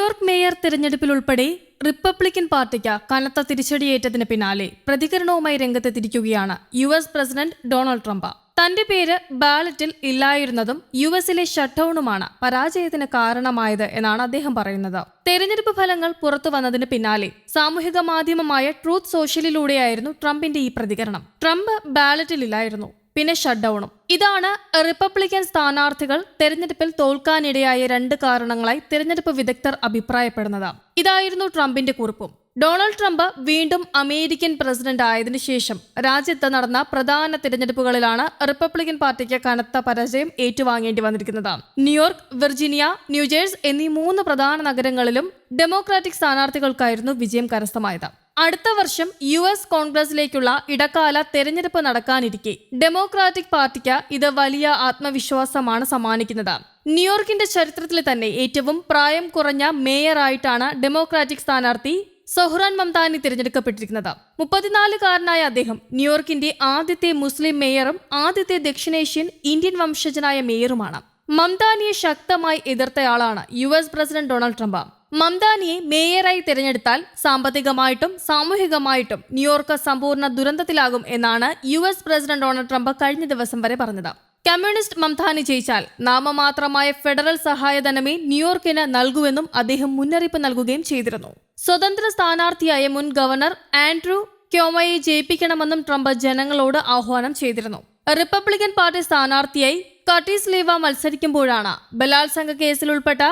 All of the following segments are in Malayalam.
ന്യൂയോർക്ക് മേയർ തെരഞ്ഞെടുപ്പിൽ ഉൾപ്പെടെ റിപ്പബ്ലിക്കൻ പാർട്ടിക്ക് കനത്ത തിരിച്ചടിയേറ്റതിന് പിന്നാലെ പ്രതികരണവുമായി രംഗത്തെത്തിരിക്കുകയാണ് U S president Donald Trump. തന്റെ പേര് ബാലറ്റിൽ ഇല്ലായിരുന്നതും യു എസിലെ ഷട്ട്ഡൌണുമാണ് പരാജയത്തിന് കാരണമായത് എന്നാണ് അദ്ദേഹം പറയുന്നത്. തെരഞ്ഞെടുപ്പ് ഫലങ്ങൾ പുറത്തു വന്നതിന് പിന്നാലെ സാമൂഹിക മാധ്യമമായ ട്രൂത്ത് സോഷ്യലിലൂടെയായിരുന്നു ട്രംപിന്റെ ഈ പ്രതികരണം. ട്രംപ് ബാലറ്റിൽ ഇല്ലായിരുന്നു. പിന്നെ ഷട്ട്ഡൌണും ഇതാണ് റിപ്പബ്ലിക്കൻ സ്ഥാനാർത്ഥികൾ തെരഞ്ഞെടുപ്പിൽ തോൽക്കാനിടയായ രണ്ട് കാരണങ്ങളായി തെരഞ്ഞെടുപ്പ് വിദഗ്ധർ അഭിപ്രായപ്പെടുന്നത്. ഇതായിരുന്നു ട്രംപിന്റെ കുറിപ്പും. ഡൊണാൾഡ് ട്രംപ് വീണ്ടും അമേരിക്കൻ പ്രസിഡന്റ് ആയതിനു ശേഷം രാജ്യത്ത് നടന്ന പ്രധാന തിരഞ്ഞെടുപ്പുകളിലാണ് റിപ്പബ്ലിക്കൻ പാർട്ടിക്ക് കനത്ത പരാജയം ഏറ്റുവാങ്ങേണ്ടി വന്നിരിക്കുന്നത്. ന്യൂയോർക്ക് വിർജീനിയ ന്യൂജേഴ്സ് എന്നീ മൂന്ന് പ്രധാന നഗരങ്ങളിലും ഡെമോക്രാറ്റിക് സ്ഥാനാർത്ഥികൾക്കായിരുന്നു വിജയം കരസ്ഥമായത്. അടുത്ത വർഷം യു എസ് കോൺഗ്രസിലേക്കുള്ള ഇടക്കാല തെരഞ്ഞെടുപ്പ് നടക്കാനിരിക്കെ. ഡെമോക്രാറ്റിക് പാർട്ടിക്ക് ഇത് വലിയ ആത്മവിശ്വാസമാണ് സമ്മാനിക്കുന്നത്. ന്യൂയോർക്കിന്റെ ചരിത്രത്തിൽ തന്നെ ഏറ്റവും പ്രായം കുറഞ്ഞ മേയറായിട്ടാണ് ഡെമോക്രാറ്റിക് സ്ഥാനാർത്ഥി സൊഹ്റാൻ മംതാനി തിരഞ്ഞെടുക്കപ്പെട്ടിരിക്കുന്നത്. മുപ്പത്തിനാലുകാരനായ അദ്ദേഹം ന്യൂയോർക്കിന്റെ ആദ്യത്തെ മുസ്ലിം മേയറും ആദ്യത്തെ ദക്ഷിണേഷ്യൻ ഇന്ത്യൻ വംശജനായ മേയറുമാണ്. മംതാനിയെ ശക്തമായി എതിർത്തയാളാണ് U S president Donald Trump. മംതാനിയെ മേയറായി തിരഞ്ഞെടുത്താൽ സാമ്പത്തികമായിട്ടും സാമൂഹികമായിട്ടും ന്യൂയോർക്ക് സമ്പൂർണ ദുരന്തത്തിലാകും എന്നാണ് U S president Donald Trump കഴിഞ്ഞ ദിവസം വരെ പറഞ്ഞത്. കമ്മ്യൂണിസ്റ്റ് മംതാനി ജയിച്ചാൽ നാമമാത്രമായ ഫെഡറൽ സഹായധനമേ ന്യൂയോർക്കിന് നൽകുമെന്നും അദ്ദേഹം മുന്നറിയിപ്പ് നൽകുകയും ചെയ്തിരുന്നു. സ്വതന്ത്ര സ്ഥാനാർത്ഥിയായ മുൻ ഗവർണർ ആൻഡ്രൂ ക്യോമയെ ജയിപ്പിക്കണമെന്നും ട്രംപ് ജനങ്ങളോട് ആഹ്വാനം ചെയ്തിരുന്നു. റിപ്പബ്ലിക്കൻ പാർട്ടി സ്ഥാനാർത്ഥിയായി കട്ടീസ് ലീവ മത്സരിക്കുമ്പോഴാണ് ബലാത്സംഗ കേസിൽ ഉൾപ്പെട്ട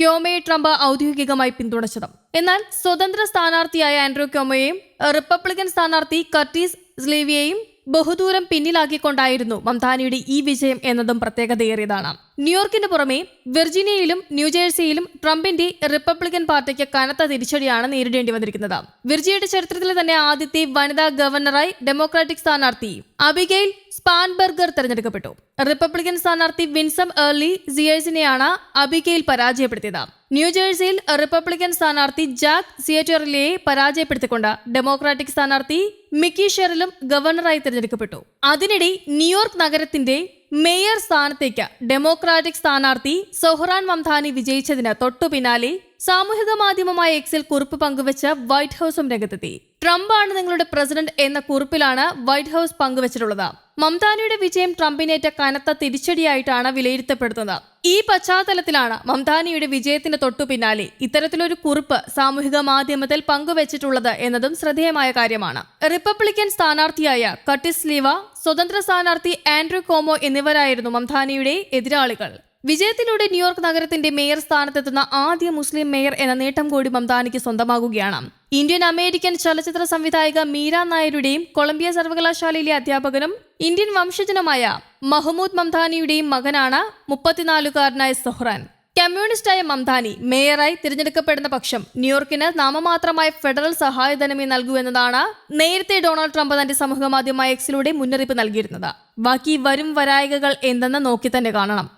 ക്യോമയെ ട്രംപ് ഔദ്യോഗികമായി പിന്തുണച്ചത്. എന്നാൽ സ്വതന്ത്ര സ്ഥാനാർത്ഥിയായ ആൻഡ്രൂ ക്യോമയെയും റിപ്പബ്ലിക്കൻ സ്ഥാനാർത്ഥി കർട്ടീസ് സ്ലീവിയെയും ബഹുദൂരം പിന്നിലാക്കിക്കൊണ്ടായിരുന്നു മംതാനിയുടെ ഈ വിജയം എന്നതും പ്രത്യേകതയേറിയതാണ്. ന്യൂയോർക്കിന് പുറമെ വിർജീനിയയിലും ന്യൂജേഴ്സിയിലും ട്രംപിന്റെ റിപ്പബ്ലിക്കൻ പാർട്ടിക്ക് കനത്ത തിരിച്ചടിയാണ് നേരിടേണ്ടി വന്നിരിക്കുന്നത്. വിർജിയയുടെ ചരിത്രത്തിലെ തന്നെ ആദ്യത്തെ വനിതാ ഗവർണറായി ഡെമോക്രാറ്റിക് സ്ഥാനാർത്ഥി അബിഗെയിൽ സ്പാൻബർഗർ തെരഞ്ഞെടുക്കപ്പെട്ടു. റിപ്പബ്ലിക്കൻ സ്ഥാനാർത്ഥി വിൻസം ഏർലി സിയേഴ്സിനെയാണ് അബിഗെയിൽ പരാജയപ്പെടുത്തിയത്. ന്യൂജേഴ്സിയിൽ റിപ്പബ്ലിക്കൻ സ്ഥാനാർത്ഥി ജാക്ക് സിയറ്ററിലെയെ പരാജയപ്പെടുത്തിക്കൊണ്ട് ഡെമോക്രാറ്റിക് സ്ഥാനാർത്ഥി മിക്കി ഷെറിലും ഗവർണറായി തിരഞ്ഞെടുക്കപ്പെട്ടു. അതിനിടെ ന്യൂയോർക്ക് നഗരത്തിന്റെ മേയർ സ്ഥാനത്തേക്ക് ഡെമോക്രാറ്റിക് സ്ഥാനാർത്ഥി സൊഹ്റാൻ മംതാനി വിജയിച്ചതിന് തൊട്ടു പിന്നാലെ സാമൂഹിക മാധ്യമമായ എക്സിൽ കുറിപ്പ് പങ്കുവച്ച് വൈറ്റ് ഹൌസും രംഗത്തെത്തി. ട്രംപാണ് നിങ്ങളുടെ പ്രസിഡന്റ് എന്ന കുറിപ്പിലാണ് വൈറ്റ് ഹൌസ് പങ്കുവച്ചിട്ടുള്ളത്. മംതാനിയുടെ വിജയം ട്രംപിനേറ്റ കനത്ത തിരിച്ചടിയായിട്ടാണ് വിലയിരുത്തപ്പെടുന്നത്. ഈ പശ്ചാത്തലത്തിലാണ് മംതാനിയുടെ വിജയത്തിന് തൊട്ടു പിന്നാലെ ഇത്തരത്തിലൊരു കുറിപ്പ് സാമൂഹിക മാധ്യമത്തിൽ പങ്കുവച്ചിട്ടുള്ളത് എന്നതും ശ്രദ്ധേയമായ കാര്യമാണ്. റിപ്പബ്ലിക്കൻ സ്ഥാനാർത്ഥിയായ കട്ടിസ് ലീവ സ്വതന്ത്ര സ്ഥാനാർത്ഥി ആൻഡ്രൂ കോമോ എന്നിവരായിരുന്നു മംതാനിയുടെ എതിരാളികൾ. വിജയത്തിലൂടെ ന്യൂയോർക്ക് നഗരത്തിന്റെ മേയർ സ്ഥാനത്തെത്തുന്ന ആദ്യ മുസ്ലിം മേയർ എന്ന നേട്ടം കൂടി മംതാനിക്ക് സ്വന്തമാകുകയാണ്. ഇന്ത്യൻ അമേരിക്കൻ ചലച്ചിത്ര സംവിധായിക മീര നായരുടെയും കൊളംബിയ സർവകലാശാലയിലെ അധ്യാപകനും ഇന്ത്യൻ വംശജനുമായ മഹ്മൂദ് മംതാനിയുടെയും മകനാണ് മുപ്പത്തിനാലുകാരനായ സൊഹ്റാൻ. കമ്മ്യൂണിസ്റ്റായ മംതാനി മേയറായി തിരഞ്ഞെടുക്കപ്പെടുന്ന പക്ഷം ന്യൂയോർക്കിന് നാമമാത്രമായ ഫെഡറൽ സഹായധനമേ നൽകൂ എന്നതാണ് നേരത്തെ ഡൊണാൾഡ് ട്രംപ് തന്റെ സമൂഹ മാധ്യമമായ എക്സിലൂടെ മുന്നറിയിപ്പ് നൽകിയിരുന്നത്. ബാക്കി വരും വരായികകൾ എന്തെന്ന് നോക്കി തന്നെ കാണണം.